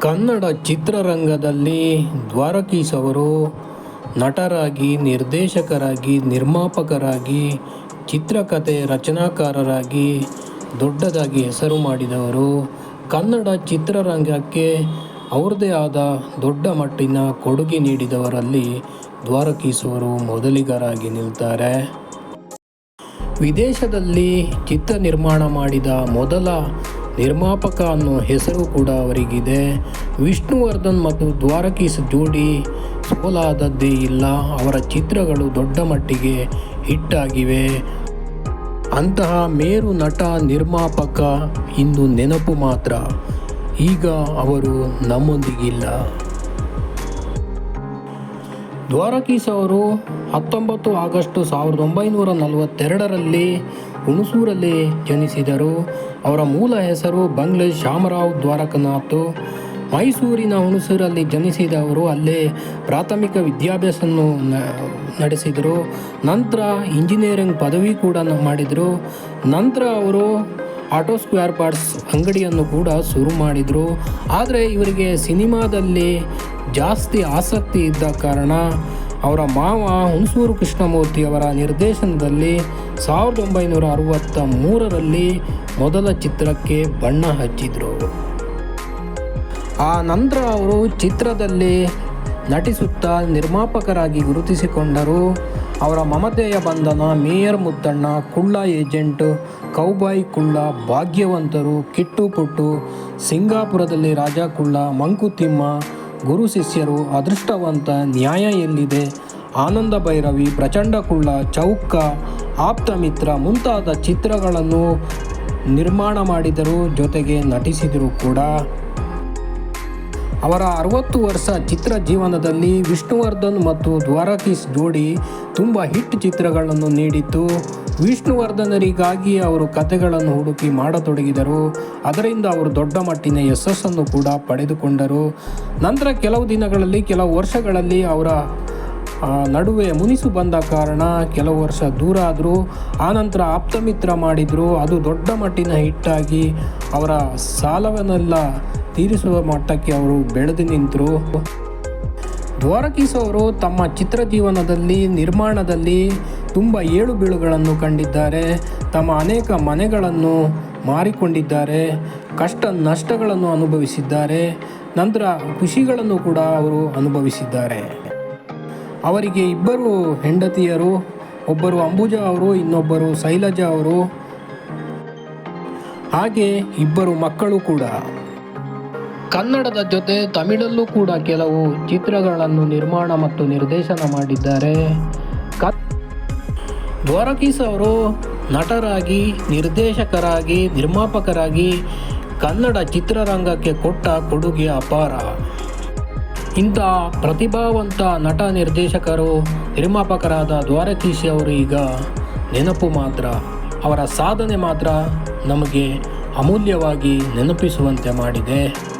ಕನ್ನಡ ಚಿತ್ರರಂಗದಲ್ಲಿ ದ್ವಾರಕೀಸ್ ಅವರು ನಟರಾಗಿ, ನಿರ್ದೇಶಕರಾಗಿ, ನಿರ್ಮಾಪಕರಾಗಿ ಚಿತ್ರಕಥೆ ರಚನಾಕಾರರಾಗಿ ದೊಡ್ಡದಾಗಿ ಹೆಸರು ಮಾಡಿದವರು. ಕನ್ನಡ ಚಿತ್ರರಂಗಕ್ಕೆ ಅವ್ರದ್ದೇ ಆದ ದೊಡ್ಡ ಮಟ್ಟಿನ ಕೊಡುಗೆ ನೀಡಿದವರಲ್ಲಿ ದ್ವಾರಕೀಸವರು ಮೊದಲಿಗರಾಗಿ ನಿಲ್ತಾರೆ. ವಿದೇಶದಲ್ಲಿ ಚಿತ್ರ ನಿರ್ಮಾಣ ಮಾಡಿದ ಮೊದಲ ನಿರ್ಮಾಪಕ ಅನ್ನೋ ಹೆಸರು ಕೂಡ ಅವರಿಗಿದೆ. ವಿಷ್ಣುವರ್ಧನ್ ಮತ್ತು ದ್ವಾರಕೀಸ್ ಜೋಡಿ ಸೋಲಾದದ್ದೇ ಇಲ್ಲ. ಅವರ ಚಿತ್ರಗಳು ದೊಡ್ಡ ಮಟ್ಟಿಗೆ ಹಿಟ್ಟಾಗಿವೆ ಅಂತಹ ಮೇರು ನಟ ನಿರ್ಮಾಪಕ ಇಂದು ನೆನಪು ಮಾತ್ರ. ಈಗ ಅವರು ನಮ್ಮೊಂದಿಗಿಲ್ಲ. ದ್ವಾರಕೀಸ್ ಅವರು ಹತ್ತೊಂಬತ್ತು ಆಗಸ್ಟ್ ಸಾವಿರದ ಒಂಬೈನೂರ ನಲವತ್ತೆರಡರಲ್ಲಿ ಹುಣಸೂರಲ್ಲಿ ಜನಿಸಿದರು. ಅವರ ಮೂಲ ಹೆಸರು ಬಂಗ್ಲೆ ಶಾಮರಾವ್ ದ್ವಾರಕನಾಥ್. ಮೈಸೂರಿನ ಹುಣಸೂರಲ್ಲಿ ಜನಿಸಿದವರು ಅಲ್ಲೇ ಪ್ರಾಥಮಿಕ ವಿದ್ಯಾಭ್ಯಾಸವನ್ನು ನಡೆಸಿದರು. ನಂತರ ಇಂಜಿನಿಯರಿಂಗ್ ಪದವಿ ಕೂಡ ಮಾಡಿದರು. ನಂತರ ಅವರು ಆಟೋ ಸ್ಕ್ವೇರ್ ಪಾರ್ಟ್ಸ್ ಅಂಗಡಿಯನ್ನು ಕೂಡ ಶುರು ಮಾಡಿದರು. ಆದರೆ ಇವರಿಗೆ ಸಿನಿಮಾದಲ್ಲಿ ಜಾಸ್ತಿ ಆಸಕ್ತಿ ಇದ್ದ ಕಾರಣ ಅವರ ಮಾವ ಹುಣಸೂರು ಕೃಷ್ಣಮೂರ್ತಿ ಅವರ ನಿರ್ದೇಶನದಲ್ಲಿ ಸಾವಿರದ ಒಂಬೈನೂರ ಅರವತ್ತ ಮೂರರಲ್ಲಿ ಮೊದಲ ಚಿತ್ರಕ್ಕೆ ಬಣ್ಣ ಹಚ್ಚಿದರು. ಆ ನಂತರ ಅವರು ಚಿತ್ರದಲ್ಲಿ ನಟಿಸುತ್ತಾ ನಿರ್ಮಾಪಕರಾಗಿ ಗುರುತಿಸಿಕೊಂಡರು. ಅವರ ಮಮತೆಯ ಬಂಧನ ಮೇಯರ್ ಮುದ್ದಣ್ಣ ಕುಳ್ಳ ಏಜೆಂಟ್, ಕೌಬಾಯ್ ಕುಳ್ಳ, ಭಾಗ್ಯವಂತರು, ಕಿಟ್ಟು ಪುಟ್ಟು, ಸಿಂಗಾಪುರದಲ್ಲಿ ರಾಜಾ ಕುಳ್ಳ, ಮಂಕುತಿಮ್ಮ ಗುರು ಶಿಷ್ಯರು ಅದೃಷ್ಟವಂತ ನ್ಯಾಯ ಎಲ್ಲಿದೆ ಆನಂದ ಭೈರವಿ, ಪ್ರಚಂಡ ಕುಳ್ಳ, ಚೌಕ, ಆಪ್ತ ಮಿತ್ರ ಮುಂತಾದ ಚಿತ್ರಗಳನ್ನು ನಿರ್ಮಾಣ ಮಾಡಿದರು, ಜೊತೆಗೆ ನಟಿಸಿದರು ಕೂಡ. ಅವರ ಅರವತ್ತು ವರ್ಷ ಚಿತ್ರ ಜೀವನದಲ್ಲಿ ವಿಷ್ಣುವರ್ಧನ್ ಮತ್ತು ದ್ವಾರಕೀಶ್ ಜೋಡಿ ತುಂಬ ಹಿಟ್ ಚಿತ್ರಗಳನ್ನು ನೀಡಿತ್ತು. ವಿಷ್ಣುವರ್ಧನರಿಗಾಗಿ ಅವರು ಕಥೆಗಳನ್ನು ಹುಡುಕಿ ಮಾಡತೊಡಗಿದರು. ಅದರಿಂದ ಅವರು ದೊಡ್ಡ ಮಟ್ಟಿನ ಯಶಸ್ಸನ್ನು ಕೂಡ ಪಡೆದುಕೊಂಡರು. ನಂತರ ಕೆಲವು ದಿನಗಳಲ್ಲಿ, ಕೆಲವು ವರ್ಷಗಳಲ್ಲಿ ಅವರ ನಡುವೆ ಮುನಿಸು ಬಂದ ಕಾರಣ ಕೆಲವು ವರ್ಷ ದೂರ ಆದರೂ. ಆನಂತರ ಆಪ್ತಮಿತ್ರ ಮಾಡಿದರು. ಅದು ದೊಡ್ಡ ಮಟ್ಟಿನ ಹಿಟ್ಟಾಗಿ ಅವರ ಸಾಲವನ್ನೆಲ್ಲ ತೀರಿಸುವ ಮಟ್ಟಕ್ಕೆ ಅವರು ಬೆಳೆದು ನಿಂತರು. ದ್ವಾರಕೀಸ್ ಅವರು ತಮ್ಮ ಚಿತ್ರ ಜೀವನದಲ್ಲಿ ನಿರ್ಮಾಣದಲ್ಲಿ ತುಂಬ ಏಳು ಬೀಳುಗಳನ್ನು ಕಂಡಿದ್ದಾರೆ. ತಮ್ಮ ಅನೇಕ ಮನೆಗಳನ್ನು ಮಾರಿಕೊಂಡಿದ್ದಾರೆ. ಕಷ್ಟ ನಷ್ಟಗಳನ್ನು ಅನುಭವಿಸಿದ್ದಾರೆ. ನಂತರ ಖುಷಿಗಳನ್ನು ಕೂಡ ಅವರು ಅನುಭವಿಸಿದ್ದಾರೆ. ಅವರಿಗೆ ಇಬ್ಬರು ಹೆಂಡತಿಯರು, ಒಬ್ಬರು ಅಂಬುಜಾ ಅವರು, ಇನ್ನೊಬ್ಬರು ಶೈಲಜಾ ಅವರು, ಹಾಗೆ ಇಬ್ಬರು ಮಕ್ಕಳು ಕೂಡ. ಕನ್ನಡದ ಜೊತೆ ತಮಿಳಲ್ಲೂ ಕೂಡ ಕೆಲವು ಚಿತ್ರಗಳನ್ನು ನಿರ್ಮಾಣ ಮತ್ತು ನಿರ್ದೇಶನ ಮಾಡಿದ್ದಾರೆ. ದ್ವಾರಕೀಸ್ ಅವರು ನಟರಾಗಿ, ನಿರ್ದೇಶಕರಾಗಿ, ನಿರ್ಮಾಪಕರಾಗಿ ಕನ್ನಡ ಚಿತ್ರರಂಗಕ್ಕೆ ಕೊಟ್ಟ ಕೊಡುಗೆ ಅಪಾರ. ಇಂಥ ಪ್ರತಿಭಾವಂತ ನಟ ನಿರ್ದೇಶಕರು ನಿರ್ಮಾಪಕರಾದ ದ್ವಾರಕೀಶ್ ಅವರು ಈಗ ನೆನಪು ಮಾತ್ರ, ಅವರ ಸಾಧನೆ ಮಾತ್ರ ನಮಗೆ ಅಮೂಲ್ಯವಾಗಿ ನೆನಪಿಸುವಂತೆ ಮಾಡಿದೆ.